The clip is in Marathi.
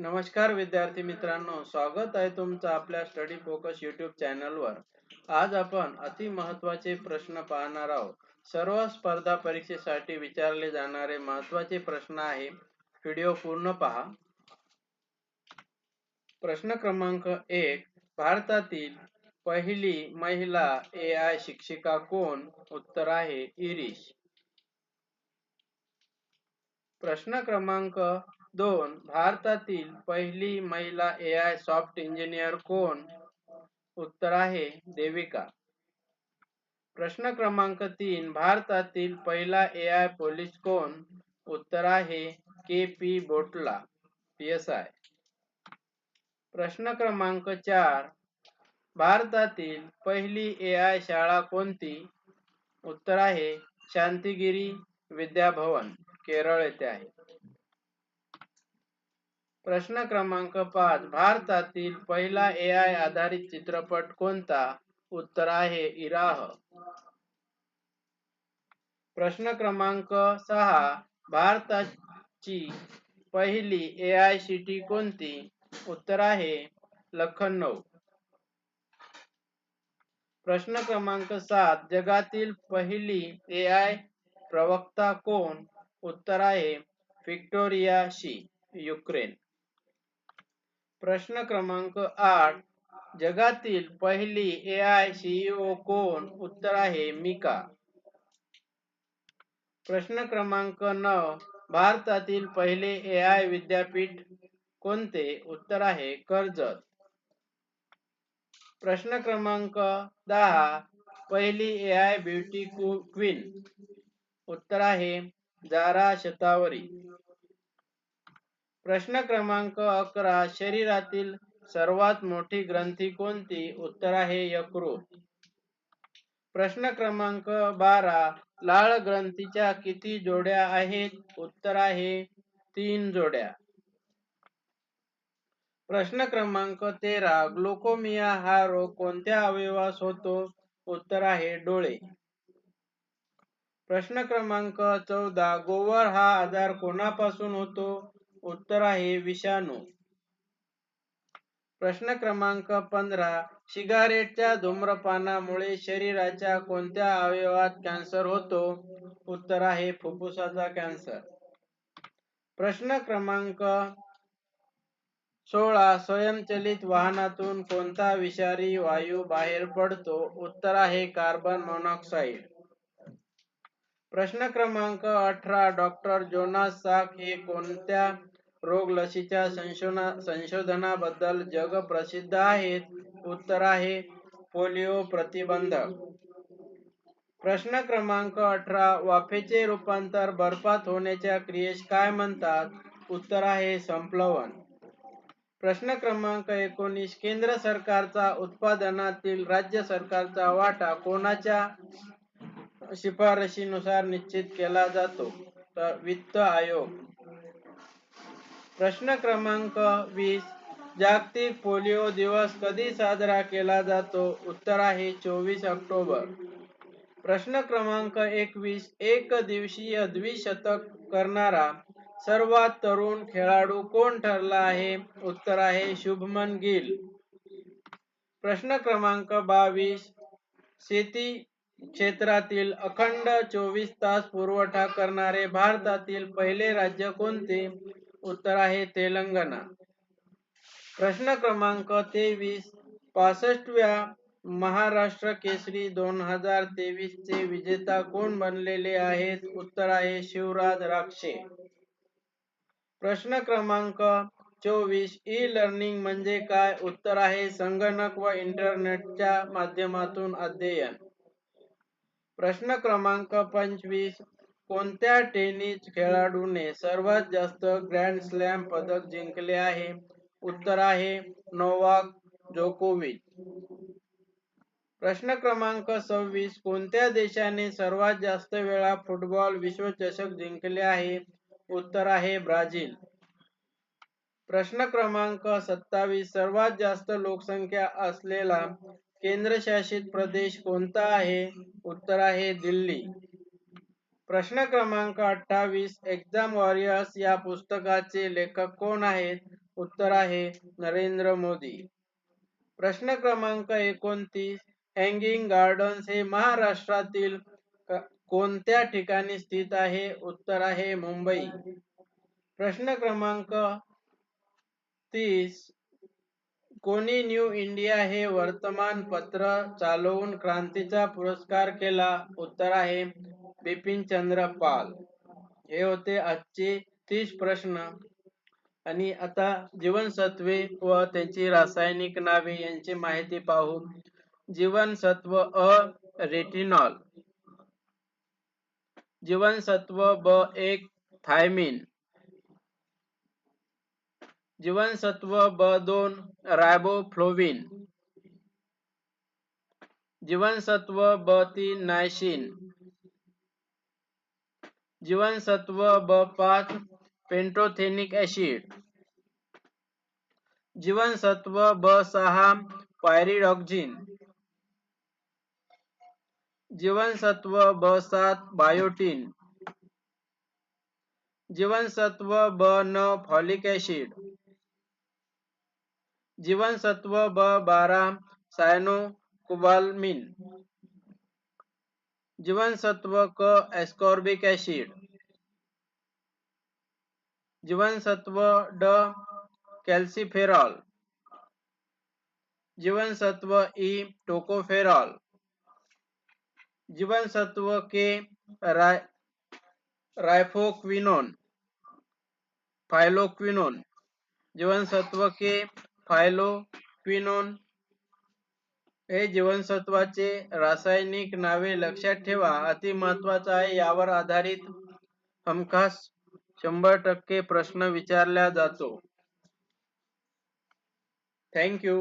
नमस्कार विद्यार्थी मित्रांनो स्वागत आहे तुमचं आपल्या स्टडी फोकस युट्यूब चॅनलवर आज आपण अति महत्त्वाचे प्रश्न पाहणार आहोत. सर्व स्पर्धा परीक्षेसाठी विचारले जाणारे महत्त्वाचे प्रश्न आहे. व्हिडिओ पूर्ण पहा. प्रश्न क्रमांक एक भारतातील पहिली महिला ए आय शिक्षिका कोण? उत्तर आहे इरिश. प्रश्न क्रमांक दोन. भारतातील पहिली महिला ए आय सॉफ्ट इंजिनियर कोण? उत्तर आहे देविका. प्रश्न क्रमांक तीन. भारतातील पहिला ए आय पोलीस कोण? उत्तर आहे के पी बोटला पी एस आय प्रश्न क्रमांक चार. भारतातील पहिली ए आय शाळा कोणती? उत्तर आहे शांतिगिरी विद्याभवन केरळ येथे आहे. प्रश्न क्रमांक पाच. भारतातील पहिला ए आय आधारित चित्रपट कोणता? उत्तर आहे इराह. प्रश्न क्रमांक सहा. भारताची पहिली ए आय सिटी कोणती? उत्तर आहे लखनौ. प्रश्न क्रमांक सात. जगातील पहिली ए आय प्रवक्ता कोण? उत्तर आहे व्हिक्टोरिया शी युक्रेन. प्रश्न क्रमांक आठ. जगातील पहिली ए आय सीईओ कोण? उत्तर आहे मिका. प्रश्न क्रमांक नऊ. भारतातील पहिले ए आय विद्यापीठ कोणते? उत्तर आहे कर्जत. प्रश्न क्रमांक दहा. पहिली ए आय ब्युटी क्वीन. उत्तर आहे जारा शतावरी. प्रश्न क्रमांक अकरा शरीरातील सर्वात मोठी ग्रंथी कोणती? उत्तर आहे यकृत. प्रश्न क्रमांक बारा लाळ ग्रंथीच्या किती जोड्या आहेत? उत्तर आहे तीन जोड्या. प्रश्न क्रमांक तेरा ग्लुकोमिया हा रोग कोणत्या अवयवास होतो? उत्तर आहे डोळे. प्रश्न क्रमांक चौदा गोवर हा आजार कोणापासून होतो? उत्तर आहे विषाणू. प्रश्न क्रमांक पंधरा सिगारेटच्या धूम्रपानामुळे शरीराच्या कोणत्या अवयवात कॅन्सर होतो? उत्तर आहे फुफ्फुसाचा कॅन्सर. प्रश्न क्रमांक सोळा स्वयंचलित वाहनातून कोणता विषारी वायू बाहेर पडतो? उत्तर आहे कार्बन मोनॉक्साईड. प्रश्न क्रमांक अठरा डॉक्टर जोनास साक हे कोणत्या रोग लसीच्या संशोधनाबद्दल जग प्रसिद्ध आहेत. उत्तर आहे पोलिओ प्रतिबंध. प्रश्न क्रमांक अठरा वाफेचे रूपांतर बर्फात होण्याच्या क्रियेस काय म्हणतात? उत्तर आहे संप्लवन. प्रश्न क्रमांक एकोणीस केंद्र सरकारचा उत्पादनातील राज्य सरकारचा वाटा कोणाच्या शिफारशीनुसार निश्चित केला जातो? तर वित्त आयोग. प्रश्न क्रमांक वीस. जागतिक पोलिओ दिवस कधी साजरा केला जातो? उत्तर आहे चोवीस ऑक्टोबर. प्रश्न क्रमांक एकवीस. एक दिवसीय द्विशतक करणारा सर्वात तरुण खेळाडू कोण ठरला आहे? उत्तर आहे शुभमन गिल. प्रश्न क्रमांक बावीस. शेती क्षेत्रातील अखंड चोवीस तास पुरवठा करणारे भारतातील पहिले राज्य कोणते? उत्तर आहे तेलंगणा. प्रश्न क्रमांक तेवीस पासष्टव्या महाराष्ट्र केसरी दोन हजार तेवीस चे विजेता कोण बनलेले आहेत? उत्तर आहे शिवराज राक्षे. प्रश्न क्रमांक चोवीस ई लर्निंग म्हणजे काय? उत्तर आहे संगणक व इंटरनेटच्या माध्यमातून अध्ययन. प्रश्न क्रमांक पंचवीस कोणत्या टेनिस खेळाडूने सर्वात जास्त ग्रँड स्लॅम पदक जिंकले आहे? उत्तर आहे नोवाक जोकोविच. प्रश्न क्रमांक सव्वीस. कोणत्या देशाने सर्वात जास्त वेळा फुटबॉल विश्वचषक जिंकले आहे? उत्तर आहे ब्राझील. प्रश्न क्रमांक सत्तावीस. सर्वात जास्त लोकसंख्या असलेला केंद्रशासित प्रदेश कोणता आहे? उत्तर आहे दिल्ली. प्रश्न क्रमांक अठ्ठावीस एक्झाम वॉरियर्स या पुस्तकाचे लेखक कोण आहेत? उत्तर आहे नरेंद्र मोदी. प्रश्न क्रमांक एकोणतीस हँगिंग गार्डन्स हे महाराष्ट्रातील कोणत्या ठिकाणी स्थित आहे? उत्तर आहे मुंबई. प्रश्न क्रमांक तीस कोणी न्यू इंडिया हे वर्तमानपत्र चालवून क्रांतीचा पुरस्कार केला? उत्तर आहे बिपिन चंद्र पाल. हे होते आजचे तीस प्रश्न. आणि आता जीवनसत्वे व त्यांची रासायनिक नावे यांची माहिती पाहू. जीवनसत्व अ रेटिनॉल. जीवनसत्व ब एक थायमिन. जीवनसत्व ब दोन रायबोफ्लोविन. जीवनसत्व ब तीन नायशिन जीवनसत्व ब पाच पेंटोथेनिक ऍसिड जीवनसत्व ब सहा पायरिडॉक्झिन जीवनसत्व ब सात बायोटीन. जीवनसत्व ब न फॉलिक ऍसिड जीवनसत्व ब बारा सायनोकुबालमिन जीवनसत्व क एस्कॉर्बिक ऍसिड जीवनसत्व ड कॅल्सिफेरॉल। जीवनसत्व ई टोकोफेरॉल। जीवनसत्व के राय रायफोक्विनोन फायलोक्विनोन जीवनसत्व के फायलो क्विनोन हे जीवनसत्वाचे रासायनिक नावे लक्षात ठेवा. अति महत्वाचं आहे. यावर आधारित हमखास शंभर टक्के प्रश्न विचारला जातो. थँक्यू